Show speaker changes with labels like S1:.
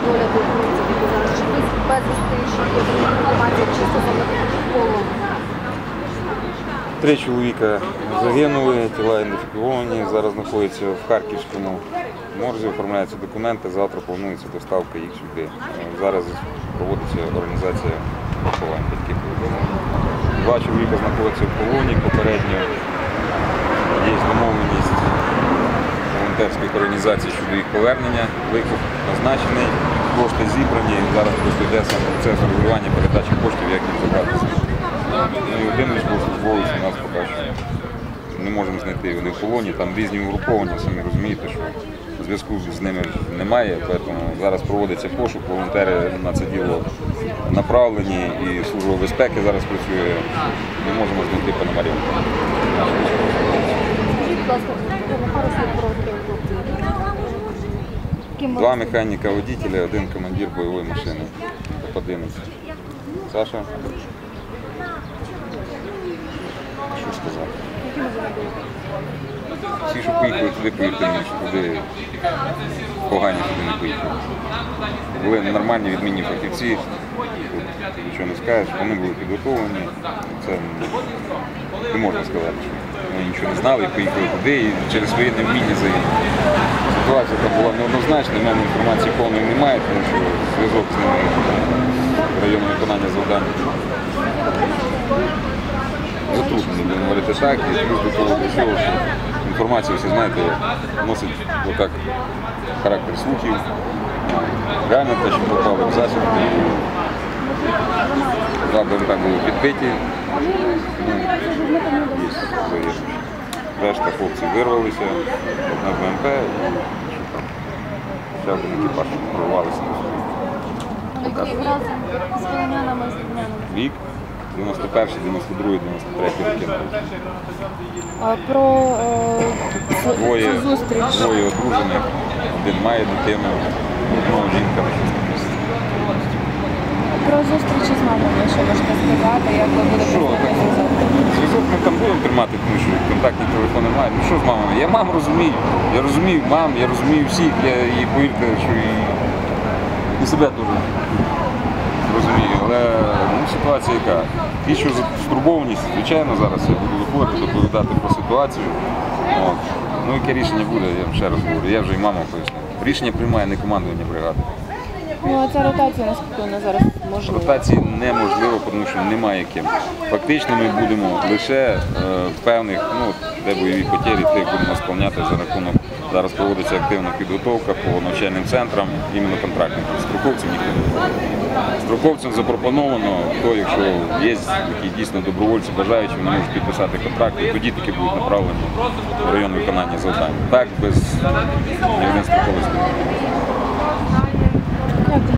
S1: хлопців, які зараз чи безвісти, що є інформація, чи стосовно полону?
S2: Три чоловіка загинули, тіла ідентифіковані, зараз знаходяться в Харківському морзі, оформляються документи, завтра планується доставка їх сюди. Зараз проводиться організація поховань батьків. Два чоловіка знаходяться в полоні, попередньо є домовленість волонтерських організацій щодо їх повернення. Викуп назначений, кошти зібрані. Зараз просто йде сам процес регулювання передачі коштів, як їм забратися. Ну і один військовослужбовець у нас поки що не можемо знайти. Вони в полоні, там різні угруповання, самі розумієте, що зв'язку з ними немає, тому зараз проводиться пошук, волонтери на це діло направлені і служба безпеки зараз працює. Не можемо знайти пономарів.
S1: Скажіть, будь ласка, пару слів про
S2: Два механіка водителя, один командир бойової машини. Топ-11. Саша? Що сказати? Всі, що поїхали туди, поїхали, туди погані туди не поїхали. Були нормальні відмінні фахівці, нічого не скажеш, вони були підготовлені. Це не можна сказати, що вони нічого не знали і поїхали туди і через своє невміння заїхали. Ситуація там була неоднозначна, в мене інформації повної немає, тому що зв'язок з ними в районі виконання завдань затруднений, будемо говорити так, і плюс до того до всього, що інформація, всі знаєте, носить отак характер слухів. Реально те, що попали в засіб, два БМП були підбиті, ну, є завірно. Решта хлопців вирвалися, одна БМП, і ще один екіпаж прорвалися.
S1: Які разом з полонянами, з днянами?
S2: Вік 91, 92, 93 роки.
S1: А про е,
S2: Двоє,
S1: цю зустріч.
S2: двоє одружених, один має дитину, одного жінка на
S1: Про зустрічі з мамою, що можете сказати, як ви будете
S2: Що, так? Зв'язок ми там будемо тримати, тому що контактні телефони немає. Ну що з мамою? Я маму розумію. Я розумію мам, я розумію всіх, я її повірте, що і, і себе дуже розумію. Але ну, ситуація яка? Ті, що за- стурбованість, звичайно, зараз я буду виходити, доповідати про ситуацію. От. Ну яке рішення буде, я вам ще раз говорю. Я вже і мама поясню. Рішення приймає не командування бригади.
S1: Ну, а ця ротація, наскільки вона зараз можлива?
S2: Ротації неможливо, тому що немає ким. Фактично ми будемо лише е, певних, ну, де бойові потері, тих будемо сповняти за рахунок. Зараз проводиться активна підготовка по навчальним центрам, іменно контрактників. Строковців ніхто не проводить. Строковцям запропоновано, хто, якщо є які дійсно добровольці бажаючі, вони можуть підписати контракт, і тоді таки будуть направлені в район виконання завдань. Так, без не буде.